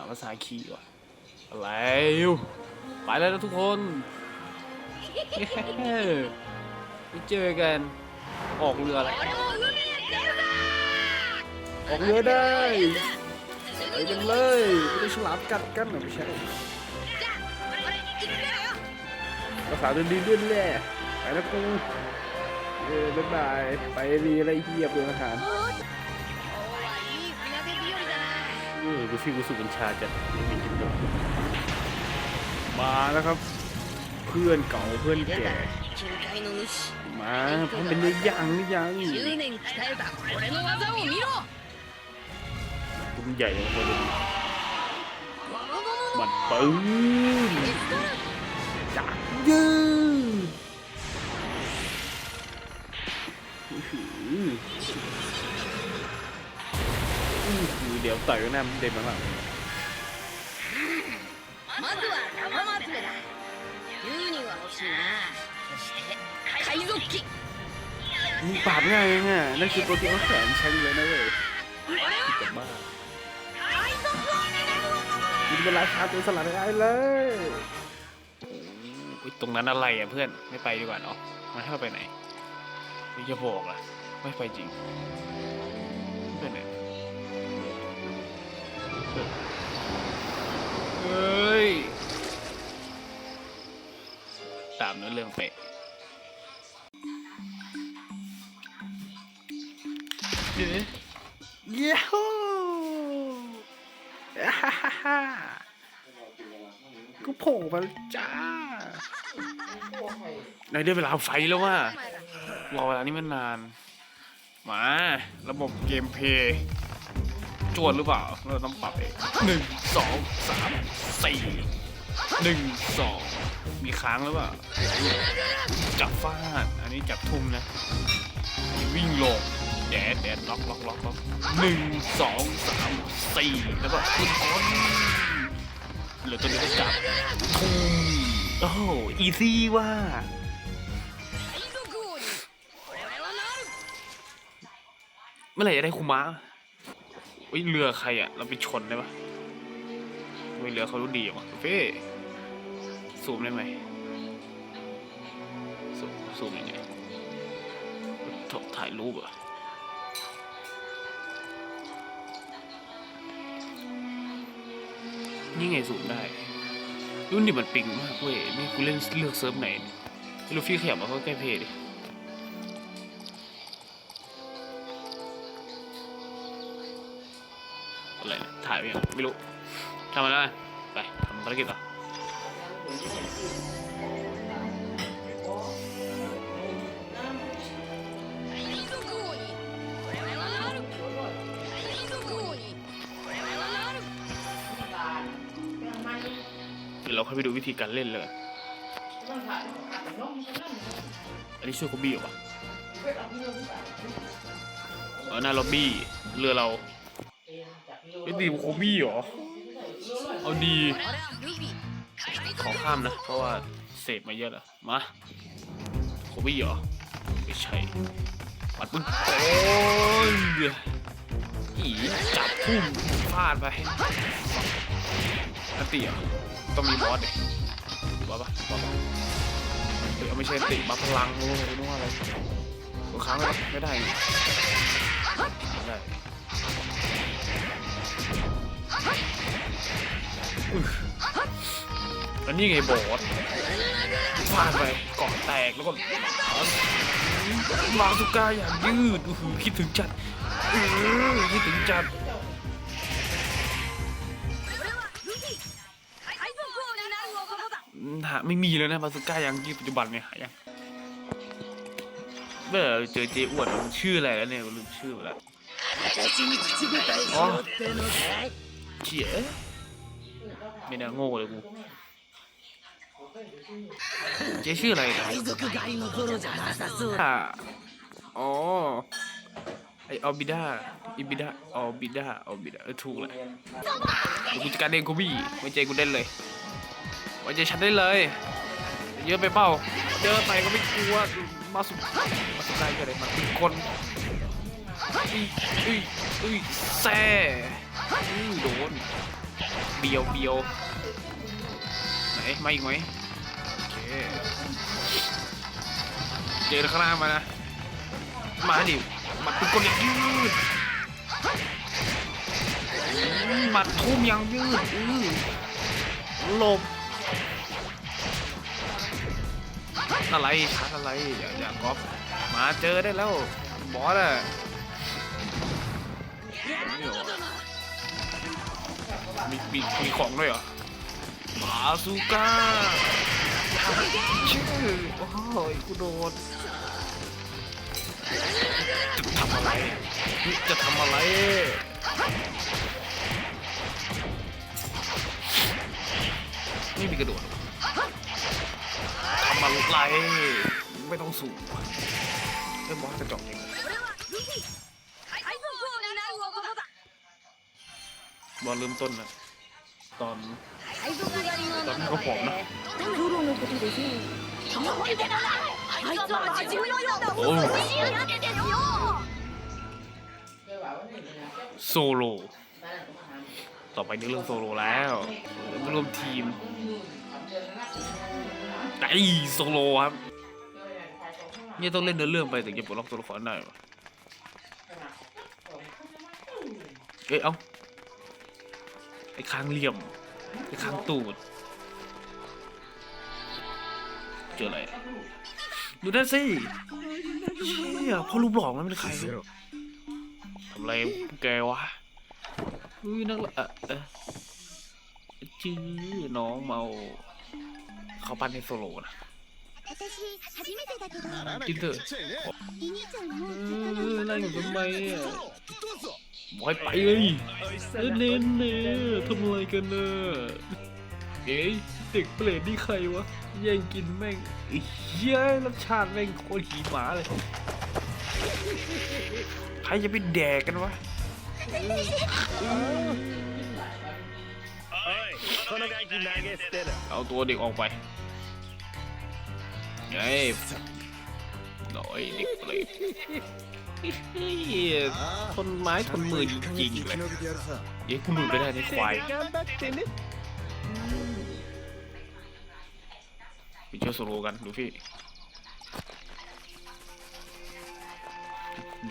าภาษาคีก่อนอะไรอยู่ไปแล้วนะทุกคนไปเจอกัน ออกเรืออะไรออกเรือได้ไปกันเลยไม่ได้ฉลามกัดกันนะไม่ใช่ภาษาดีๆด้วยแหละไปแล้วกูเออบ๊ายบาย ไปดีอะไรเฮียเปลืออาหาร ออกูฟี่กูสุกัญชาจัมีกินดมาแล้วครับ เพื่อนเก่าเพื่อนแก่มาเพราะเป็นเนื้อย่างหรือยังตุ้มใหญ่ลงมาเลยมันปืนจักยืด เดี๋ยวต่อยกันแน่เด็กมาหลัง まずは仲間集めだ10人は欲しいなそして海賊機 มึงปราบง่ายยังไงนั่นคือตัวที่เขาแขนแชงเลยนะเว้ยจะบ้ามึงเป็นราชาตัวสลัดได้เลยโอ้ยตรงนั้นอะไรอ่ะเพื่อนไม่ไปดีกว่าเนาะมันให้เราไปไหนไม่จะบอกอ่ะไม่ไปจริงเ ตามเนื้อเรื่องเป๊ะยูฮูฮ่าฮ่าฮ่าก็โผล่มาแล้วจ้าในได้เวลาไฟแล้วว่ารอเวลานี้มันนาน มา ระบบเกมเพย์จวนหรือเปล่า เราต้องปรับเองหนึ่งสองสามสี่ หนึ่งสองมีค้างหรือเปล่าจับฟาดอันนี้จับทุ่มนะวิ่งลงแดดแดดล็อกล็อกล็อกล็อกหนึ่งสองสามสี่แล้วก็ขึ้นคนเหลือตัวนี้ก็จับทุ่มโอ้อีซี่ว่าเมื่อไหร่จะได้คุมะอุ้ยเรือใครอะเราไปชนได้ปะเรือเขารู้ดีว่ะเฟ่ ซูมได้ไหมซูมซูมยังไงถกถ่ายรูปเหรอะนี่ไงซูมได้ รุ่นนี้มันปิงมากเว้ย นี่กูเล่นเลือกเซิร์ฟไหนเนี่ยลูฟี่ขยับมาเขาใกล้เพจดิอะไรนะถ่ายไปยังไม่รู้ทำมาแล้วไปทำภารกิจต่อ เราค่อยไปดูวิธีการเล่นเลย อันนี้ช่วยคอบี้หรอวะเออหน้าล็อบบี้เรือเราไอ้ดีมคอบี้เหรอ เอาดี ขอข้ามนะ เพราะว่าเสพมาเยอะแล้วมาคอบี้เหรอ ไม่ใช่ปัดปึ้งโอ้ยอีจับพุ่มฟาดไป นันตีอะต้องมีบอสดิบอสปะบอสปะเฮ้ยเอาไม่ใช่ติบัฟพลังโอ้ยนึกว่าอะไรกดค้างไม่ได้ไม่ได้ไม่ได้อันนี้ไงบอสฟาดไปเกาะแตกแล้วก็มาสุก้าอย่างยืดคิดถึงจัดคิดถึงจัด หาไม่มีแล้วนะบาสุก้ายังที่ปัจจุบันเนี่ยหายังเมื่อเจอเจอ้วนมันชื่ออะไรแล้วเนี่ยลืมชื่อไปแล้วอ๋เขี่ยไม่น่าโง่เลยกูเจ๊ชื่ออะไรอ่อ๋อไอออบิดาอีบิดาออบิดาออบิดาถูกแหละกูจะการเองกูบี้ไม่ใจกูเด่นเลย ว้ใจฉันได้เลย เยอะไปเปล่าเยอะไปก็ไม่กลัวมาสุดมาสุดได้ก็เลยมาเป็นคนอุ้ยอุ้ยอุ้ยแซ่อุ้ยโดนเบียวเบียวไหนมาอีกไหมโอเคเจอข้างล่ามานะมาดิมัดเป็นคนอย่างยืดมหมัดทุ่มอย่างยืดอือหลบ อะไรชาร์จอะไรอย่าอย่ากอปมาเจอได้แล้วบอสอะมีมีมีของด้วยเหรอมาซูก้าชื่อโอ้ยกูโดนจะทำอะไรจะทำอะไรไม่มีกระโดด ลงไรไม่ต้องสูงเริ่มบอสจะจบเองบอลลืมต้นนะตอนตอนเขาผอมนะโอ้โซโลต่อไปนึกเรื่องโซโลแล้วเริ่มทีม ไอโซโลครับเนี่ยต้องเล่นเนื้อเรื่องไปถึงจะปลดล็อกตัวละครได้วะเอ้ยเอ้าไอ้คางเหลี่ยมไอ้คางตูดเจออะไรดูนั่นสิเชี่ยพ่อรูปหล่อมันเป็นใครทำอะไรแกวะอุ้ยนักละเอ่อเอ่อชื่อน้องเมา เขาปั้นให้โซโลนะกินเถอะนั่งอยู่ทำไมอะบอยไปเลยเน้นเน่ทำอะไรกันเนอะเอ๊ยเด็กเปรตนี่ใครวะ แย่งกินแม่งเย้ยรับชาติแม่งโคตรขี้หมาเลย ใครจะไปแดกกันวะเอาตัวเด็กออกไป ไอ้หน่อยเด็กเลยตทนไม้ทนมือจริงเลยเอ๊ะคุณหลุดไปได้ไหมควายไปเจอสโลกันดูพี่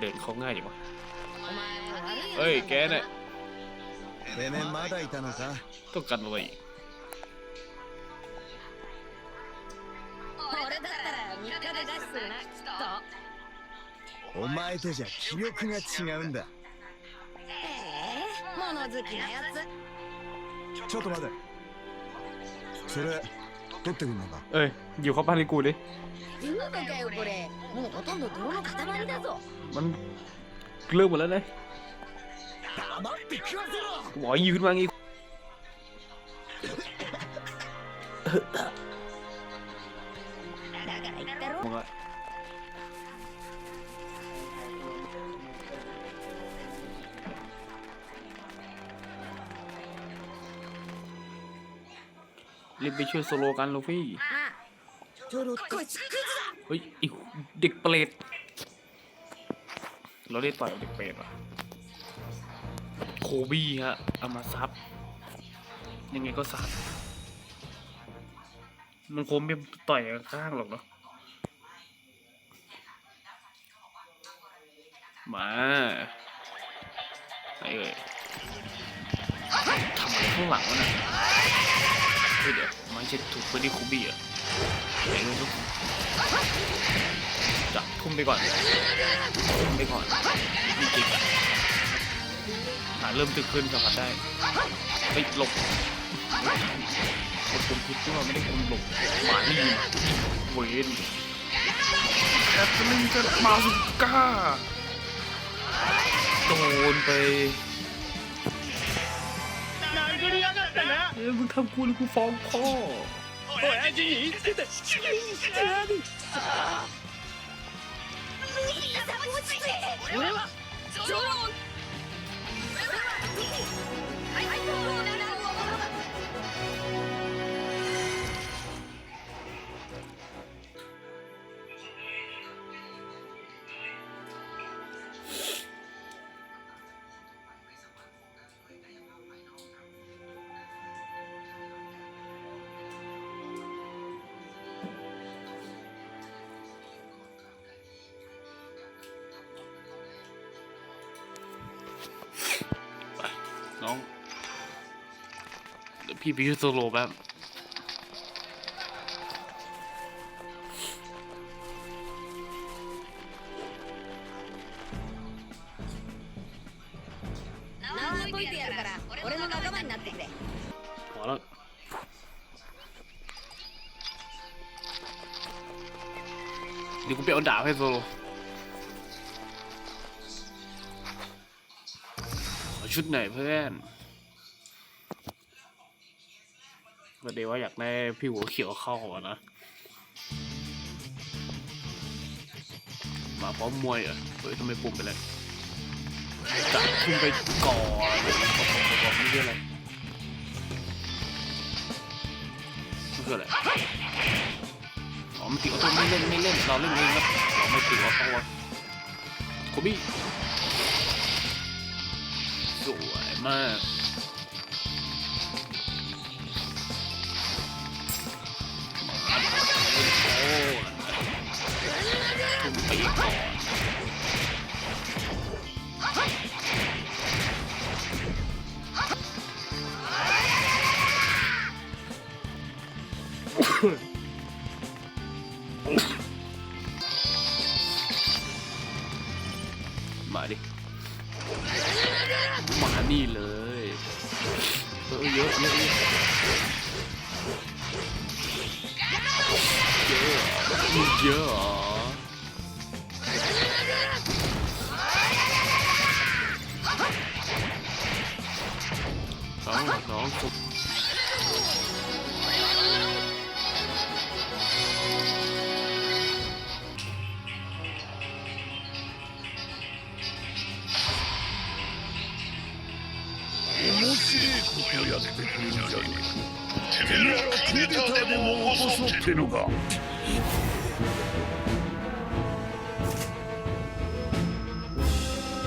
เดินเขาง่ายดีวะเฮ้ยแกเนี่ยต้องการอะไร お前とじゃ気力が違うんだええ物好きなやちょっと待てそれ取ってくんのか เอ้ย อยู่เข้าบ้านให้กูดิ つ言うのかよこれもうほとんど泥の塊だぞ มันเริ่มหมดแล้วนะ 黙って食わせろ กูบอกให้ยืนมางี้ รีบไปช่วยโซโลกันลูฟี่เฮ้ยอีกเด็กเปรตเราได้ต่อยเด็กเปรตว่ะโคบี้ฮะเอามาซับ ยังไงก็ซับ มันคงไม่ต่อยข้างหรอกเนาะมาไปเลยทำอะไรข้างหลังวะนะเดี๋ยว 만체 도프리 고비야 앵두 자 톰백원톰คูบี้อะเริ่มลุกจับทุ่มไปก่อนทุ่มไปก่อนหาเริ่มตึกขึ้นสัมผัสได้ไปหลบกดคุมพิษด้วยไม่ได้คุมหลบหมาดีเวนแอทเธอรีนจะมาสุก้าโดนไป เออมึงทำกูหรือกูฟ้องพ่อโอ้ยไอ้จีนี่ที่แต่ชื่อนี่ น้องเดี๋ยวพี่ไปยูโซโลแบบพอแล้วเดี๋ยวกูไปเอาดาบให้โซโล ชุดไหนเพื่อนก็เดี๋ยวว่าอยากได้พี่หัวเขียวเข้าอะนะ มาพร้อมมวยเหรอะเฮ้ยทำไมปุ่มไปเลยจับขึ้นไปก่อนบอกบอกบอกนี่คืออะไรมันคืออะไรอ๋อมันติดออโต้ไม่เล่นไม่เล่นเราเล่นเองครับเราไม่ติดออโต้อะโคบี้ สวยมาก โอ้คุณไปก่อน นี่เลยเออเยอะเยอะเยอะเยอะเยอะเหรอน้องน้อง ことやってくるんじゃねえか。てめえらクーデターでも起こそうってのか。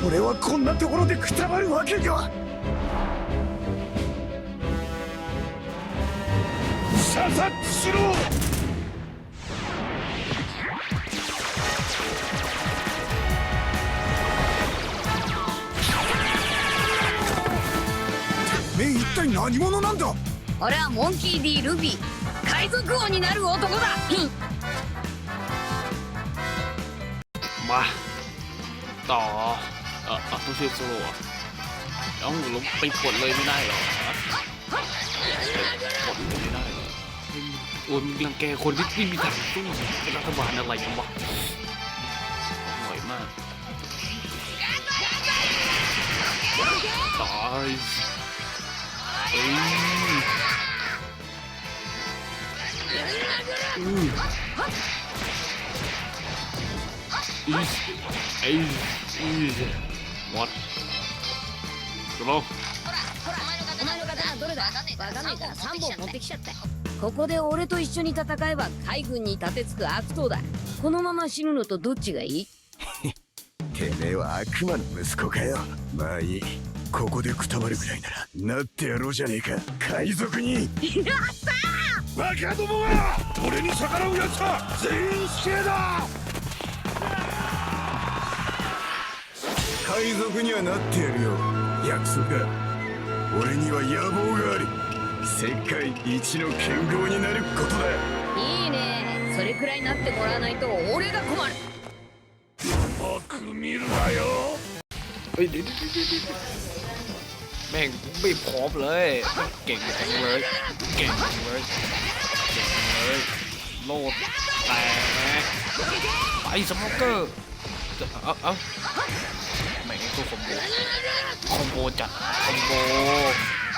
俺はこんなところでくたばるわけには。射殺しろ。めえ一体何者なんだ俺はモンキー D ルビー海賊王になる男だヒン มาต่อเออต้องช่วยโซโล่อะต้องลงไปปลดเลยไม่ได้เหรอปลดเลยไม่ได้เหรอโอ้ยมึงรังแกคนที่ไม่มีทางสู้เป็นรัฐบาลอะไรกันวะหน่อยมากตาย うん、んい。ーわんここで俺と一緒に戦えば海軍に立てつく悪党だこのまま死ぬのとどっちがいい？てめえは悪魔の息子かよ。まあいい。ここでくたばるくらいならなってやろうじゃねえか。海賊に。やったバカどもは俺に逆らうやつは全員死刑だ！海賊にはなってやるよ。約束だ。俺には野望があり世界一の剣豪になることだ。いいね。それくらいなってもらわないと俺が困る。僕見るなよ。はい、でででででで。 แม่งไม่พร้อมเลย เก่งจังเลย เก่งจังเลย เก่งจังเลย โลดแตกไปสโมอกเกอร์จะเอาเอาแม่งไอ้ตัวคอมโบ คอมโบจัด คอมโบ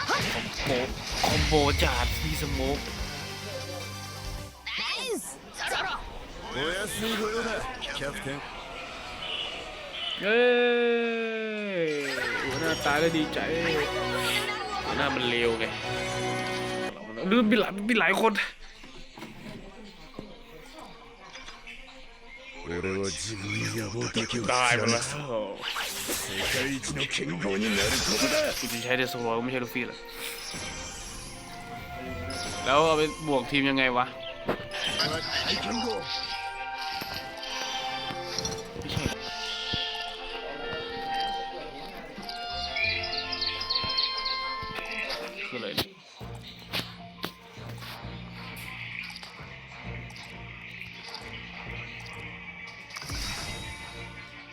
คอมโบ คอมโบจัดที่สโมก お安いご用だキャプテン เย้หัวห าตายแล้วดีใจหน้ามันเลวไงลืมมีหลายมีหลายคนได้มาแล้วจะใช้เดสโซลไม่ใช่ลูฟี่หรอแล้วเอาไปบวกทีมยังไงวะ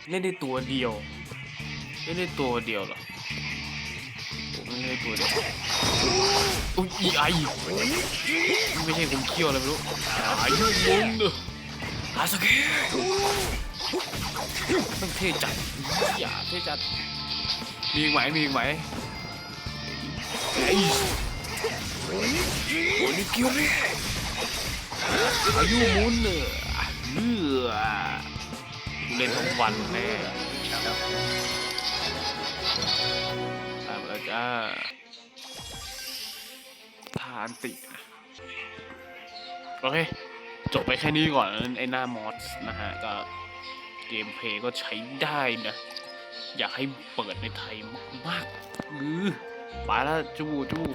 เล่นได้ตัวเดียว เล่นได้ตัวเดียวเหรอผมไม่ได้ตัวเดียวอุ้ยอีไอไม่ใช่ผมเคี้ยวอะไรไม่รู้อายุมุนเนอะอาสเกะต้องเท่จัดอย่าเท่จัด มีอีกไหมมีอีกไหมไอ้โอ้ยเกี่ยวเลยอายุมุนเนอะ เล่นทั้งวันแน่ตามแล้วจ้าทานติ โอเค จบไปแค่นี้ก่อน ไอ้หน้ามอสนะฮะ ก็เกมเพลย์ก็ใช้ได้นะ อยากให้เปิดในไทยมากๆอือไปแล้วจู้จู้